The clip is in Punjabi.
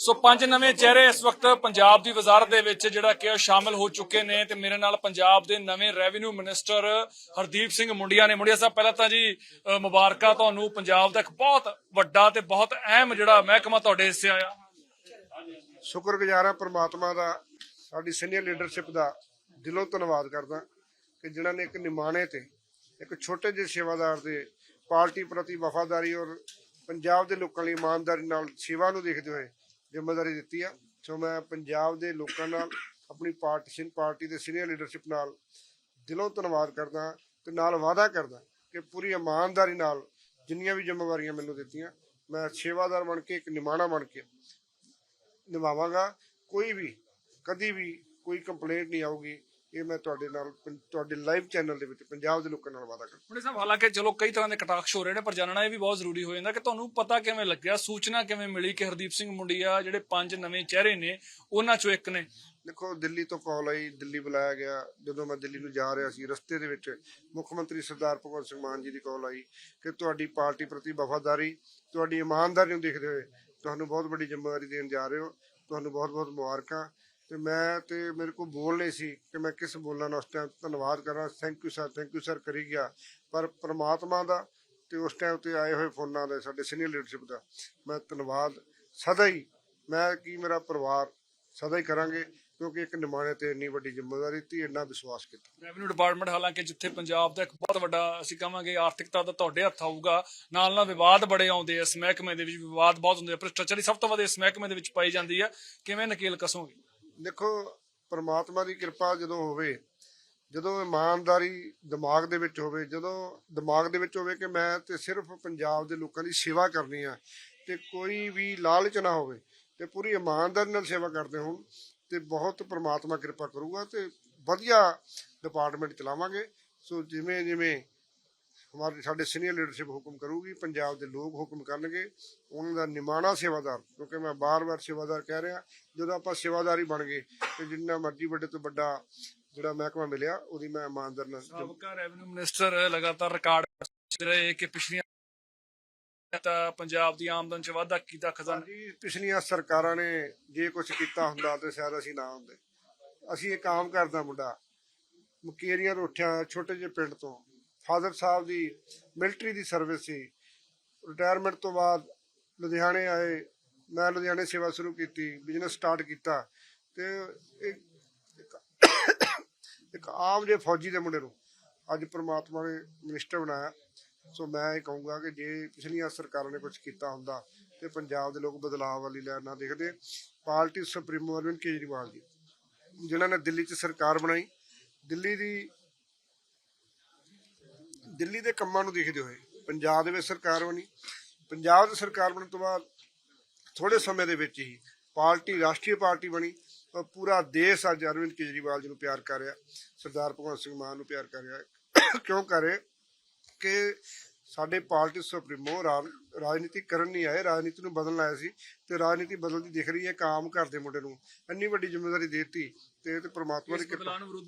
ਸੋ ਪੰਜ ਨਵੇਂ ਚਿਹਰੇ ਇਸ ਵਕਤ ਪੰਜਾਬ ਦੀ ਵਜ਼ਾਰਤ ਦੇ ਵਿੱਚ ਜਿਹੜਾ ਕਿ ਉਹ ਸ਼ਾਮਲ ਹੋ ਚੁੱਕੇ ਨੇ ਤੇ ਮੇਰੇ ਨਾਲ ਪੰਜਾਬ ਦੇ ਨਵੇਂ ਰੈਵਨਿਊ ਮਿਨਿਸਟਰ ਹਰਦੀਪ ਸਿੰਘ ਮੁੰਡੀਆ ਨੇ। ਮੁੰਡੀਆ ਸਾਹਿਬ, ਪਹਿਲਾਂ ਤਾਂ ਜੀ ਮੁਬਾਰਕਾਂ ਤੁਹਾਨੂੰ ਪੰਜਾਬ ਦਾ ਇੱਕ ਬਹੁਤ ਵੱਡਾ ਤੇ ਬਹੁਤ ਅਹਿਮ ਜਿਹੜਾ ਮਹਿਕਮਾ ਤੁਹਾਡੇ ਹਿੱਸੇ ਆਇਆ। ਸ਼ੁਕਰਗੁਜ਼ਾਰ ਹਾਂ ਪ੍ਰਮਾਤਮਾ ਦਾ, ਸਾਡੀ ਸੀਨੀਅਰ ਲੀਡਰਸ਼ਿਪ ਦਾ ਦਿਲੋਂ ਧੰਨਵਾਦ ਕਰਦਾ ਕਿ ਜਿਨ੍ਹਾਂ ਨੇ ਇੱਕ ਨਿਮਾਣੇ ਤੇ, ਇੱਕ ਛੋਟੇ ਜਿਹੇ ਸੇਵਾਦਾਰ ਦੇ ਪਾਰਟੀ ਪ੍ਰਤੀ ਵਫਾਦਾਰੀ ਔਰ ਪੰਜਾਬ ਦੇ ਲੋਕਾਂ ਲਈ ਇਮਾਨਦਾਰੀ ਨਾਲ ਸੇਵਾ ਨੂੰ ਦੇਖਦੇ ਹੋਏ ਜ਼ਿੰਮੇਵਾਰੀ ਦਿੱਤੀ ਆ। ਸੋ ਮੈਂ ਪੰਜਾਬ ਦੇ ਲੋਕਾਂ ਨਾਲ, ਆਪਣੀ ਪਾਰਟੀਸ਼ਨ ਪਾਰਟੀ ਦੇ ਸੀਨੀਅਰ ਲੀਡਰਸ਼ਿਪ ਨਾਲ ਦਿਲੋਂ ਧੰਨਵਾਦ ਕਰਦਾ ਤੇ ਨਾਲ ਵਾਅਦਾ ਕਰਦਾ ਕਿ ਪੂਰੀ ਇਮਾਨਦਾਰੀ ਨਾਲ ਜਿੰਨੀਆਂ ਵੀ ਜ਼ਿੰਮੇਵਾਰੀਆਂ ਮੈਨੂੰ ਦਿੱਤੀਆਂ, ਮੈਂ ਸੇਵਾਦਾਰ ਬਣ ਕੇ, ਇੱਕ ਨਿਮਾਣਾ ਬਣ ਕੇ ਨਿਭਾਵਾਂਗਾ। ਕੋਈ ਵੀ, ਕਦੀ ਵੀ ਕੋਈ ਕੰਪਲੇਂਟ ਨਹੀਂ ਆਊਗੀ। ਇਹ ਮੈਂ ਤੁਹਾਡੇ ਨਾਲ ਤੁਹਾਡੇ ਲਾਈਵ ਚੈਨਲ ਦੇ ਵਿੱਚ ਪੰਜਾਬ ਦੇ ਲੋਕਾਂ ਨਾਲ ਵਾਅਦਾ ਕਰਦਾ ਮੁੰਡੇ ਸਾਹਿਬ ਹਾਲਾਂਕਿ ਚਲੋ ਕਈ ਤਰ੍ਹਾਂ ਦੇ ਕਟਾਕਸ਼ ਹੋ ਰਹੇ ਨੇ ਪਰ ਜਾਣਨਾ ਇਹ ਵੀ ਬਹੁਤ ਜ਼ਰੂਰੀ ਹੋ ਜਾਂਦਾ ਕਿ ਤੁਹਾਨੂੰ ਪਤਾ ਕਿਵੇਂ ਲੱਗਿਆ ਸੂਚਨਾ ਕਿਵੇਂ ਮਿਲੀ ਕਿ ਹਰਦੀਪ ਸਿੰਘ ਮੁੰਡੀਆ ਜਿਹੜੇ ਪੰਜ ਨਵੇਂ ਚਿਹਰੇ ਨੇ ਉਹਨਾਂ ਚੋਂ ਇੱਕ ਨੇ? ਦੇਖੋ ਦਿੱਲੀ ਤੋਂ ਕਾਲ ਆਈ ਦਿੱਲੀ ਬੁਲਾਇਆ ਗਿਆ। ਜਦੋਂ ਮੈਂ ਦਿੱਲੀ ਨੂੰ ਜਾ ਰਿਹਾ ਸੀ ਰਸਤੇ ਦੇ ਵਿੱਚ ਮੁੱਖ ਮੰਤਰੀ ਸਰਦਾਰ ਭਗਵੰਤ ਸਿੰਘ ਮਾਨ ਜੀ ਦੀ ਕਾਲ ਆਈ ਕਿ ਤੁਹਾਡੀ ਪਾਰਟੀ ਪ੍ਰਤੀ ਵਫਾਦਾਰੀ ਤੁਹਾਡੀ ਇਮਾਨਦਾਰੀ ਨੂੰ ਦੇਖਦੇ ਹੋਏ ਤੁਹਾਨੂੰ ਬਹੁਤ ਵੱਡੀ ਜ਼ਿੰਮੇਵਾਰੀ ਦੇਣ ਜਾ ਰਹੇ ਹੋ। ਤੁਹਾਨੂੰ ਬਹੁਤ-ਬਹੁਤ ਮੁਬਾਰਕਾਂ। ਤੇ ਮੈਂ ਤੇ ਮੇਰੇ ਕੋਲ ਬੋਲ ਨਹੀਂ ਸੀ ਕਿ ਮੈਂ ਕਿਸ ਬੋਲਾਂ ਨਾਲ ਉਸ ਟਾਈਮ ਧੰਨਵਾਦ ਕਰਾਂ। Thank you sir thank you sir ਕਰੀ ਗਿਆ। ਪਰ ਪ੍ਰਮਾਤਮਾ ਦਾ ਤੇ ਉਸ ਟਾਈਮ ਤੇ ਆਏ ਹੋਏ ਫੋਨਾਂ ਦੇ, ਸਾਡੇ ਸੀਨੀਅਰ ਲੀਡਰਸ਼ਿਪ ਦਾ, ਮੈਂ ਧੰਨਵਾਦ। ਸਦਾ ਹੀ ਮੈਂ ਕੀ ਮੇਰਾ ਪਰਿਵਾਰ ਸਦਾ ਹੀ ਕਰਾਂਗੇ, ਕਿਉਂਕਿ ਇੱਕ ਨਿਮਾਣੇ ਤੇ ਇੰਨੀ ਵੱਡੀ ਜ਼ਿੰਮੇਵਾਰੀ ਤੇ ਇੰਨਾ ਵਿਸ਼ਵਾਸ ਕੀਤਾ। ਰੈਵਨਿਊ ਡਿਪਾਰਟਮੈਂਟ ਹਾਲਾਂਕਿ ਜਿੱਥੇ ਪੰਜਾਬ ਦਾ ਇੱਕ ਬਹੁਤ ਵੱਡਾ, ਅਸੀਂ ਕਹਾਂਗੇ ਆਰਥਿਕਤਾ ਦਾ ਤੁਹਾਡੇ ਹੱਥ ਆਊਗਾ, ਨਾਲ ਨਾਲ ਵਿਵਾਦ ਬੜੇ ਆਉਂਦੇ ਆ, ਇਸ ਮਹਿਕਮੇ ਦੇ ਵਿੱਚ ਵਿਵਾਦ ਬਹੁਤ ਹੁੰਦੇ ਆ, ਭ੍ਰਿਸ਼ਟਾਚਾਰੀ ਸਭ ਤੋਂ ਵੱਧ ਇਸ ਮਹਿਕਮੇ ਦੇ ਵਿੱਚ ਪਾਈ ਜਾਂਦੀ ਆ। ਕਿਵੇਂ ਨਕੇਲ ਕਸੋਗੇ? ਦੇਖੋ, ਪਰਮਾਤਮਾ ਦੀ ਕਿਰਪਾ ਜਦੋਂ ਹੋਵੇ, ਜਦੋਂ ਇਮਾਨਦਾਰੀ ਦਿਮਾਗ ਦੇ ਵਿੱਚ ਹੋਵੇ, ਜਦੋਂ ਦਿਮਾਗ ਦੇ ਵਿੱਚ ਹੋਵੇ ਕਿ ਮੈਂ ਤੇ ਸਿਰਫ ਪੰਜਾਬ ਦੇ ਲੋਕਾਂ ਦੀ ਸੇਵਾ ਕਰਨੀ ਆ ਤੇ ਕੋਈ ਵੀ ਲਾਲਚ ਨਾ ਹੋਵੇ ਤੇ ਪੂਰੀ ਇਮਾਨਦਾਰੀ ਨਾਲ ਸੇਵਾ ਕਰਦੇ ਹੋਣ ਤੇ ਬਹੁਤ ਪ੍ਰਮਾਤਮਾ ਕਿਰਪਾ ਕਰੂਗਾ ਤੇ ਵਧੀਆ ਡਿਪਾਰਟਮੈਂਟ ਚਲਾਵਾਂਗੇ। ਸੋ ਜਿਵੇਂ ਜਿਵੇਂ ਹਮਾਰੇ ਸਾਡੇ ਸੀਨੀਅਰ ਲੀਡਰਸ਼ਿਪ ਹੁਕਮ ਕਰੂਗੀ ਪੰਜਾਬ ਦੇ ਲੋਕ ਹੁਕਮ ਕਰਨਗੇ ਉਹਨਾਂ ਦਾ ਨਿਮਾਣਾ ਸੇਵਾਦਾਰ ਕਿਉਂਕਿ ਮੈਂ ਬਾਰ-ਬਾਰ ਸੇਵਾਦਾਰ ਕਹਿ ਰਿਹਾ ਜਦੋਂ ਆਪਾਂ ਸੇਵਾਦਾਰੀ ਬਣ ਗਏ ਤੇ ਜਿੰਨਾ ਮਰਜ਼ੀ ਵੱਡੇ ਤੋਂ ਵੱਡਾ ਜਿਹੜਾ ਮਹਿਕਮਾ ਮਿਲਿਆ ਉਹਦੀ ਮੈਂ ਇਮਾਨਦਾਰ ਨਾਲ ਸਾਬਕਾ ਰੈਵਨਿਊ ਮਿਨਿਸਟਰ ਲਗਾਤਾਰ ਰਿਕਾਰਡ ਰਹੇ ਕਿ ਪਿਛਲੀਆਂ ਤਾਂ ਪੰਜਾਬ ਦੀ ਆਮਦਨ ਚ ਵਾਧਾ ਕੀਤਾ ਖਜ਼ਾਨਾ ਜੀ ਪਿਛਲੀਆਂ ਸਰਕਾਰਾਂ ਨੇ ਜੇ ਕੁਝ ਕੀਤਾ ਹੁੰਦਾ ਤੇ ਸ਼ਾਇਦ ਅਸੀਂ ਨਾ ਹੁੰਦੇ। ਅਸੀਂ ਇੱਕ ਆਮ ਘਰ ਦਾ ਮੁੰਡਾ ਮੁਕੇਰੀਆਂ ਤੋਂ ਉੱਠਿਆ ਛੋਟੇ ਜਿਹੇ ਪਿੰਡ ਤੋਂ ਫਾਦਰ ਸਾਹਿਬ ਦੀ ਮਿਲਟਰੀ ਦੀ ਸਰਵਿਸ ਸੀ। ਰਿਟਾਇਰਮੈਂਟ ਤੋਂ ਬਾਅਦ ਲੁਧਿਆਣੇ ਆਏ। ਮੈਂ ਲੁਧਿਆਣੇ ਸੇਵਾ ਸ਼ੁਰੂ ਕੀਤੀ ਬਿਜ਼ਨਸ ਸਟਾਰਟ ਕੀਤਾ ਤੇ ਇੱਕ, ਇੱਕ- ਆਮ ਜਿਹੇ ਫੌਜੀ ਦੇ ਮੁੰਡੇ ਨੂੰ ਅੱਜ ਪ੍ਰਮਾਤਮਾ ਨੇ ਮਿਨਿਸਟਰ ਬਣਾਇਆ। ਸੋ ਮੈਂ ਇਹ ਕਹੂੰਗਾ ਕਿ ਜੇ ਪਿਛਲੀਆਂ ਸਰਕਾਰਾਂ ਨੇ ਕੁਝ ਕੀਤਾ ਹੁੰਦਾ ਤੇ ਪੰਜਾਬ ਦੇ ਲੋਕ ਬਦਲਾਅ ਵਾਲੀ ਲਹਿਰ ਨਾ ਦੇਖਦੇ, ਪਾਰਟੀ ਸੁਪਰੀਮੋ ਅਰਵਿੰਦ ਕੇਜਰੀਵਾਲ ਜੀ, ਜਿਨ੍ਹਾਂ ਨੇ ਦਿੱਲੀ 'ਚ ਸਰਕਾਰ ਬਣਾਈ। ਦਿੱਲੀ ਦੀ ਦਿੱਲੀ ਦੇ ਕੰਮਾਂ ਨੂੰ ਦੇਖਦੇ ਹੋਏ ਪੰਜਾਬ ਦੇ ਵਿੱਚ ਸਰਕਾਰ ਬਣੀ। ਪੰਜਾਬ ਦੀ ਸਰਕਾਰ ਬਣਨ ਤੋਂ ਬਾਅਦ ਥੋੜੇ ਸਮੇਂ ਦੇ ਵਿੱਚ ਹੀ ਪਾਰਟੀ ਰਾਸ਼ਟਰੀ ਪਾਰਟੀ ਬਣੀ। ਔਰ ਪੂਰਾ ਦੇਸ਼ ਅੱਜ ਅਰਵਿੰਦ ਕੇਜਰੀਵਾਲ ਜੀ ਨੂੰ ਪਿਆਰ ਕਰ ਰਿਹਾ। ਸਰਦਾਰ ਭਗਵੰਤ ਸਿੰਘ ਮਾਨ ਨੂੰ ਪਿਆਰ ਕਰ ਰਿਹਾ। ਕਿਉਂ ਕਰ ਕਿ ਸਾਡੇ ਪਾਰਟੀ ਸੁਪਰੀਮੋ ਰਾਜਨੀਤੀ ਕਰਨ ਨਹੀਂ ਆਏ। ਰਾਜਨੀਤੀ ਨੂੰ ਬਦਲਣ ਆਏ ਸੀ। ਤੇ ਰਾਜਨੀਤੀ ਬਦਲਦੀ ਦਿਖ ਰਹੀ ਹੈ। ਕਾਮ ਘਰ ਦੇ ਮੁੰਡੇ ਨੂੰ। ਇੰਨੀ ਵੱਡੀ ਜ਼ਿੰਮੇਵਾਰੀ ਦੇਤੀ। ਤੇ ਤੇ ਪ੍ਰਮਾਤਮਾ ਦੀ ਕਿਰਪਾ।